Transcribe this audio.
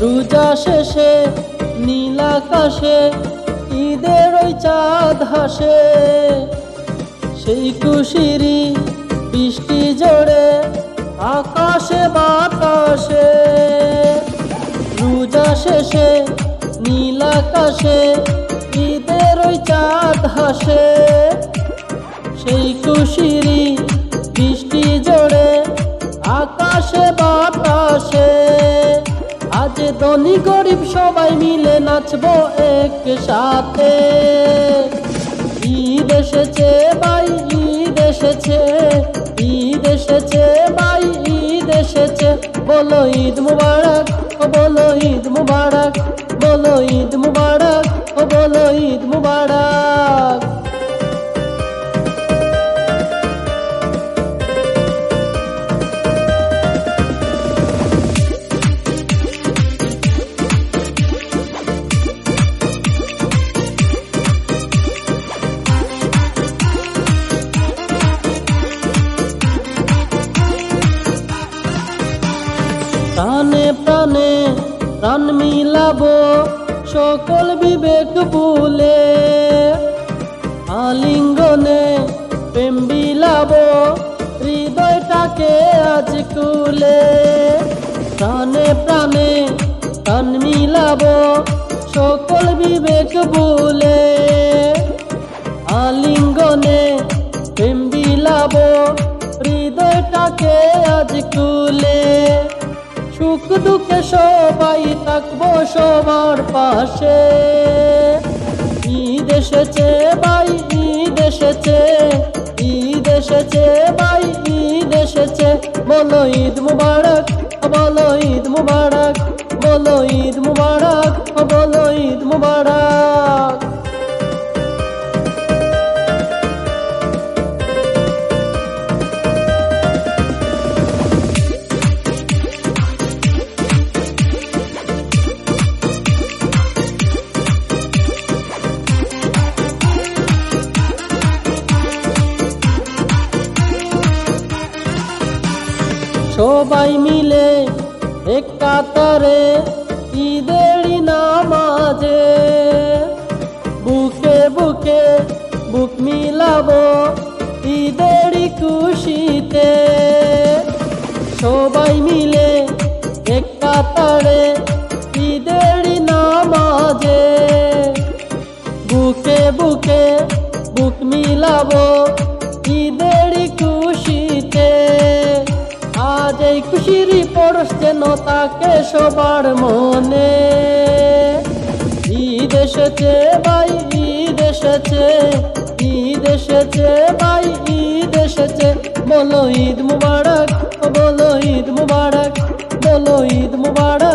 রোজা শেষে, নীল আকাশে, ঈদের ওই চাঁদ হাসে। সেই কুশিরি বৃষ্টি জোরে আকাশে বাতাসে। রোজা শেষে, নীল আকাশে, ঈদের ওই চাঁদ হাসে। সেই কুশিরি বৃষ্টি জোরে আকাশে ধনী গরিব সবাই মিলে নাচবো এক সাথে ঈদ এসেছে ভাই, ঈদ এসেছে ঈদ এসেছে ভাই, ঈদ এসেছে। বলো ঈদ মুবারক, বলো ঈদ মুবারক। প্রাণে প্রাণে প্রাণ মিলাবো, সকল বিবেক ভুলে। আলিঙ্গনে প্রেম বিলাবো, হৃদয়টাকে আজ কুলে প্রাণে প্রাণে প্রাণ মিলাবো, সকল বিবেক ভুলে। আলিঙ্গনে প্রেম বিলাবো, হৃদয়টাকে আজ কুলে দুঃখে সবাই থাকব সবার পাশে। ঈদ এসেছে ভাই, ঈদ এসেছে। ঈদ এসেছে ভাই, ঈদ এসেছে। বলো ঈদ মুবারক, বলো ঈদ মুবারক, বলো ঈদ মুবারক, বলো ঈদ মুবারক। সবাই মিলে এক কাতারে ঈদের নামাজে। বুকে বুকে বুক মিলাবো ঈদের খুশিতে। সবাই মিলে এক কাতারে ঈদের নামাজে। বুকে বুকে বুক মিলাবো যেন তাকে সবার মনে? ঈদ এসেছে ভাই, ঈদ এসেছে ঈদ এসেছে ভাই, ঈদ মুবারক বলো ঈদ মুবারক, বলো ঈদ মুবারক, বলো ঈদ মুবারক।